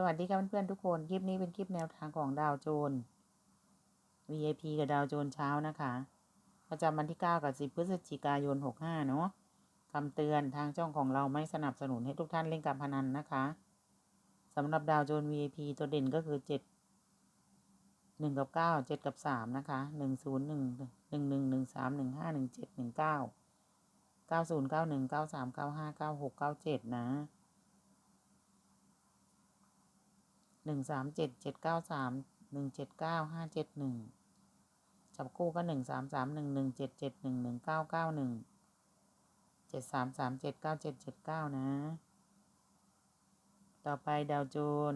สวัสดีครับเพื่อนๆทุกคน คลิปนี้เป็นคลิปแนวทางของดาวโจน VIP กับดาวโจนเช้านะคะประจำวันที่ 9 กับ 10 พฤศจิกายน 65 เนาะคำเตือนทางช่องของเราไม่สนับสนุนให้ทุกท่านเล่นการพนันนะคะสำหรับดาวโจน VIP ตัวเด่นก็คือ 7 1 กับ 9 7 กับ 3 นะคะ 1 0 1 1 1 1 3 1 5 1 7 1 9 90 91 93 95 96 97 นะ หนึ่งสามเจ็ดเจ็ดเก้าสามหนึ่งเจ็ดเก้าห้าเจ็ดหนึ่งจับคู่ก็หนึ่งสามสามหนึ่งหนึ่งเจ็ดเจ็ดหนึ่งหนึ่งเก้าเก้าหนึ่งเจ็ดสามสามเจ็ดเก้าเจ็ดเจ็ดเก้านะ ต่อไปดาวโจน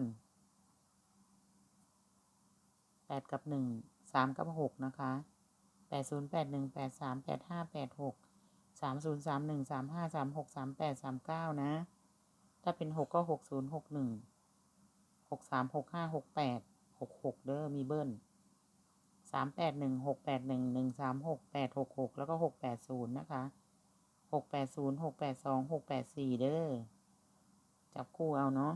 แปดกับหนึ่งสามกับหกนะคะแปดศูนย์แปดหนึ่งแปดสามแปดห้าแปดหกสามศูนย์สามหนึ่งสามห้าสามหกสามแปดสามเก้านะ ถ้าเป็นหกก็หกศูนย์หกหนึ่ง หกสามหกห้าหกแปดหกหกเด้อมีเบิ้ลสามแปดหนึ่งหกแปดหนึ่งหนึ่งสามหกแปดหกหกแล้วก็หกแปดศูนย์นะคะหกแปดศูนย์หกแปดสองหกแปดสี่เด้อจับคู่เอาเนาะ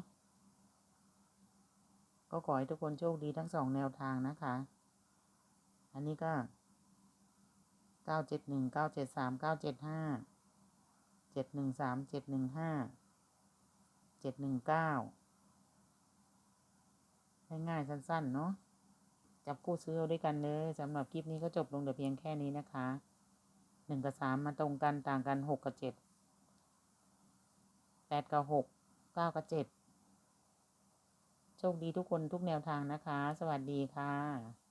ก็ขอให้ทุกคนโชคดีทั้งสองแนวทางนะคะ อันนี้ก็เก้าเจ็ดหนึ่งเก้าเจ็ดสามเก้าเจ็ดห้าเจ็ดหนึ่งสามเจ็ดหนึ่งห้าเจ็ดหนึ่งเก้า ง่ายๆ สั้น ๆ เนาะจับคู่ซื้อด้วยกันเลยสำหรับคลิปนี้ก็จบลงแต่เพียงแค่นี้นะคะหนึ่งกับสามมาตรงกันต่างกันหกกับเจ็ดแปดกับหกเก้ากับเจ็ดโชคดีทุกคนทุกแนวทางนะคะ สวัสดีค่ะ